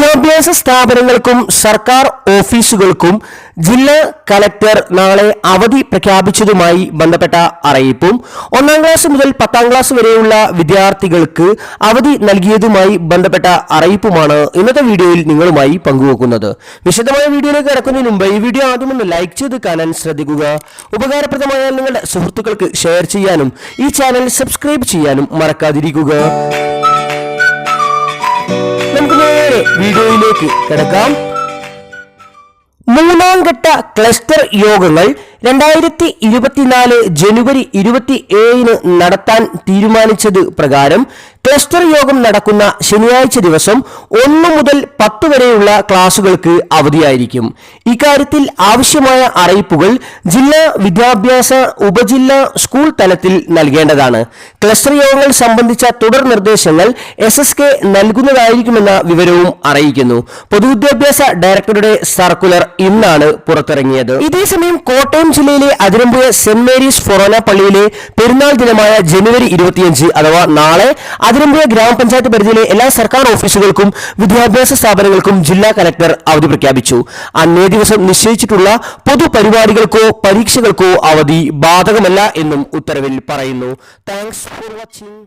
വിദ്യാഭ്യാസ സ്ഥാപനങ്ങൾക്കും സർക്കാർ ഓഫീസുകൾക്കും ജില്ലാ കലക്ടർ നാളെ അവധി പ്രഖ്യാപിച്ചതുമായി ബന്ധപ്പെട്ട അറിയിപ്പും ഒന്നാം ക്ലാസ് മുതൽ പത്താം ക്ലാസ് വരെയുള്ള വിദ്യാർത്ഥികൾക്ക് അവധി നൽകിയതുമായി ബന്ധപ്പെട്ട അറിയിപ്പുമാണ് ഇന്നത്തെ വീഡിയോയിൽ നിങ്ങളുമായി പങ്കുവെക്കുന്നത്. വിശദമായ വീഡിയോയിലേക്ക് കിടക്കുന്നതിന് മുമ്പ് ഈ വീഡിയോ ആദ്യം ഒന്ന് ലൈക്ക് ചെയ്ത് കാണാൻ ശ്രദ്ധിക്കുക. ഉപകാരപ്രദമായ നിങ്ങളുടെ സുഹൃത്തുക്കൾക്ക് ഷെയർ ചെയ്യാനും ഈ ചാനൽ സബ്സ്ക്രൈബ് ചെയ്യാനും മറക്കാതിരിക്കുക. നമുക്ക് വീഡിയോയിലേക്ക് കിടക്കാം. മൂന്നാം ഘട്ട ക്ലസ്റ്റർ യോഗങ്ങൾ രണ്ടായിരത്തി ഇരുപത്തിനാല് ജനുവരി ഇരുപത്തി ഏഴിന് നടത്താൻ തീരുമാനിച്ചത് പ്രകാരം ക്ലസ്റ്റർ യോഗം നടക്കുന്ന ശനിയാഴ്ച ദിവസം ഒന്ന് മുതൽ പത്ത് വരെയുള്ള ക്ലാസുകൾക്ക് അവധിയായിരിക്കും. ഇക്കാര്യത്തിൽ ആവശ്യമായ അറിയിപ്പുകൾ ജില്ലാ വിദ്യാഭ്യാസ ഉപജില്ലാ സ്കൂൾ തലത്തിൽ നൽകേണ്ടതാണ്. ക്ലസ്റ്റർ യോഗങ്ങൾ സംബന്ധിച്ച തുടർ നിർദ്ദേശങ്ങൾ എസ് എസ് കെ നൽകുന്നതായിരിക്കുമെന്ന വിവരവും അറിയിക്കുന്നു. പൊതുവിദ്യാഭ്യാസ ഡയറക്ടറുടെ സർക്കുലർ ഇന്നാണ് പുറത്തിറങ്ങിയത്. ഇതേസമയം കോട്ടയം ജില്ലയിലെ അതിരമ്പുഴ സെന്റ് മേരീസ് ഫൊറോന പള്ളിയിലെ പെരുന്നാൾ ദിനമായ ജനുവരി ഇരുപത്തിയഞ്ച് അഥവാ നാളെ അതിരമ്പുഴ ഗ്രാമപഞ്ചായത്ത് പരിധിയിലെ എല്ലാ സർക്കാർ ഓഫീസുകൾക്കും വിദ്യാഭ്യാസ സ്ഥാപനങ്ങൾക്കും ജില്ലാ കലക്ടർ അവധി പ്രഖ്യാപിച്ചു. അന്നേ ദിവസം നിശ്ചയിച്ചിട്ടുള്ള പൊതുപരിപാടികൾക്കോ പരീക്ഷകൾക്കോ അവധി ബാധകമല്ല എന്നും ഉത്തരവിൽ പറയുന്നു. Thanks for watching